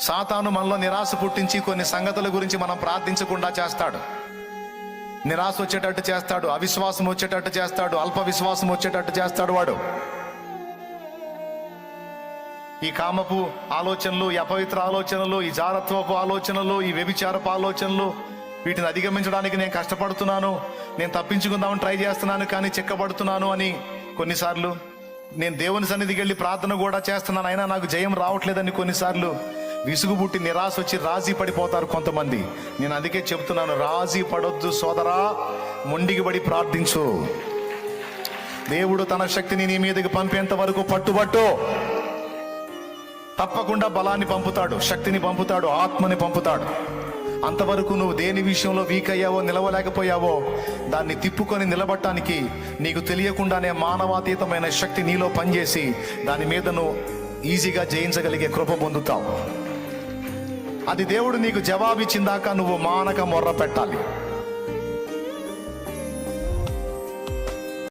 సాతాను మనలో నిరాశ పుట్టించి కొన్ని సంగతుల గురించి మనం ప్రార్థించకుండా చేస్తాడు. నిరాశ వచ్చేటట్టు చేస్తాడు అవిశ్వాసం వచ్చేటట్టు చేస్తాడు అల్ప విశ్వాసం వచ్చేటట్టు చేస్తాడు వాడు. ఈ కామపు ఆలోచనలు ఈ అపవిత్ర ఆలోచనలు ఈ జారత్వపు ఆలోచనలు ఈ వ్యభిచారపు ఆలోచనలు వీటిని అధిగమించడానికి నేను కష్టపడుతున్నాను నేను తప్పించుకుందామని ట్రై చేస్తున్నాను కానీ చిక్కబడుతున్నాను అని కొన్నిసార్లు నేను దేవుని సన్నిధికి వెళ్ళి ప్రార్థన కూడా చేస్తున్నాను అయినా నాకు జయం రావట్లేదని కొన్నిసార్లు విసుగుబుట్టి నిరాశ వచ్చి రాజీ పడిపోతారు కొంతమంది. నేను అందుకే చెప్తున్నాను రాజీ పడొద్దు సోదరా. మొండికి పడి ప్రార్థించు. దేవుడు తన శక్తిని నీ మీదకి పంపేంత వరకు పట్టుబట్టు. తప్పకుండా బలాన్ని పంపుతాడు శక్తిని పంపుతాడు ఆత్మని పంపుతాడు. అంతవరకు నువ్వు దేని విషయంలో వీక్ అయ్యావో నిలవలేకపోయావో దాన్ని తిప్పుకొని నిలబట్టడానికి నీకు తెలియకుండానే మానవాతీతమైన శక్తి నీలో పనిచేసి దాని మీద నువ్వు ఈజీగా జయించగలిగే కృప పొందుతావు. అది దేవుడు నీకు జవాబిచ్చిందాక నువ్వు మానక మొర్ర పెట్టాలి.